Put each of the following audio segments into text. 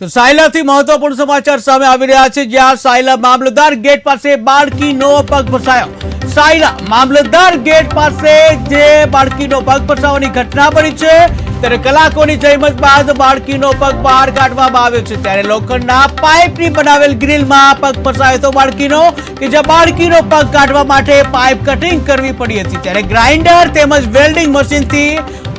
તો સાયલાથી મહત્વપૂર્ણ સમાચાર સામે આવી રહ્યા છે, જ્યાં સાયલા મામલતદાર ગેટ પાસે બાળકીનો પગ ફસાયો. સાયલા મામલતદાર ગેટ પાસે જે બાળકીનો પગ ફસાવાની ઘટના બની છે, ત્યારે કલાકોની જહેમત બાદ બાળકીનો પગ બહાર કાઢવામાં આવ્યો છે. ત્યારે લોખંડના પાઇપની બનાવેલ ગ્રીલમાં પગ ફસાયો હતો બાળકીનો, કે જ્યાં બાળકીનો પગ કાઢવા માટે પાઇપ કટિંગ કરવી પડી હતી. ત્યારે ગ્રાઇન્ડર તેમજ વેલ્ડિંગ મશીનથી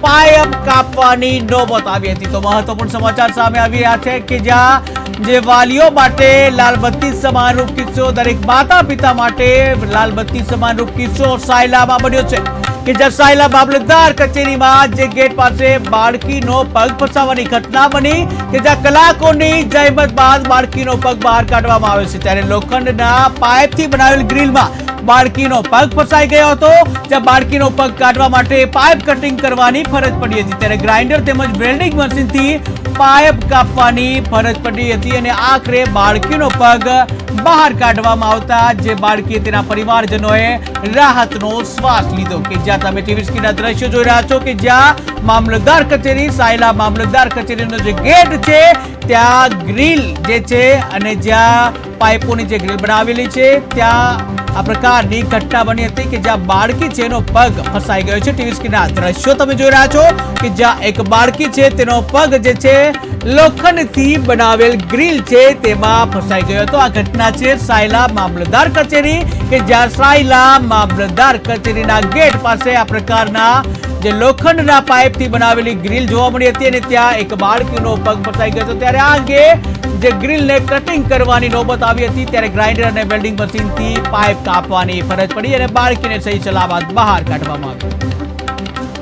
પાઇપ કાપવાની નોબત આવી હતી. તો મહત્વપૂર્ણ સમાચાર સામે આવી રહ્યા છે કે જ્યાં જે વાલીઓ માટે લાલબત્તી સમાનરૂપ કિસ્સો દરેક માતા પિતા માટે લાલબત્તી સમાનરૂપ કિસ્સો સાયલામાં બન્યો છે. કે જ્યાં સાયલા મામલતદાર કચેરીમાં જે ગેટ પાસે બાળકીનો પગ ફસાવાની ઘટના બની કે જ્યાં કલાકોની જહેમત બાદ બાળકીનો પગ બહાર કાઢવામાં આવ્યો છે. ત્યારે લોખંડના પાઇપથી બનાવેલ ગ્રીલમાં બાળકીનો પગ ફસાઈ ગયો હતો. જ્યાં બાળકીનો પગ કાઢવા માટે પાઇપ કટિંગ કરવાની ફરજ પડી હતી. ત્યારે ગ્રાઇન્ડર તેમજ વેલ્ડિંગ મશીનથી પાઇપ કાપવાની ફરજ પડી હતી અને આખરે બાળકીનો પગ બહાર કાઢવામાં આવતા જે બાળકી તેના પરિવારજનોએ રાહતનો શ્વાસ લીધો કે જ્યાં તમે ટીવી સ્ક્રીનના દ્રશ્યો જોઈ રહ્યા છો કે જ્યાં મામલતદાર કચેરી, સાયલા મામલતદાર કચેરીનો જે ગેટ છે, ત્યાં ગ્રીલ જે છે અને જ્યાં પાઇપોની જે ગ્રીલ બનાવેલી છે, ત્યાં આ પ્રકારની ઘટના બની હતી કે જ્યાં બાળકી છે, એનો પગ ફસાઈ ગયો છે. ટીવી સ્ક્રીનના દ્રશ્યો તમે જોઈ રહ્યા છો કે જ્યાં એક બાળકી છે, તેનો પગ જે છે, લોખંડથી બનાવેલ ગ્રીલ છે, તેમાં ફસાઈ ગયો હતો. આ ઘટના છે સાયલા મામલતદાર કચેરી, કે જ્યાં સાયલા મામલતદાર કચેરીના ગેટ પાસે આ પ્રકારના જે લોખંડના પાઇપથી બનાવેલી ગ્રીલ જોવા મળી હતી અને ત્યાં એક બાળકીનો પગ ફસાઈ ગયો હતો. ત્યારે આ અંગે જે ગ્રીલને કટિંગ કરવાની નોબત આવી હતી, ત્યારે ગ્રાઇન્ડર અને વેલ્ડિંગ મશીનથી પાઇપ કાપવાની ફરજ પડી અને બાળકીને સહી સલામત બહાર કાઢવામાં આવી.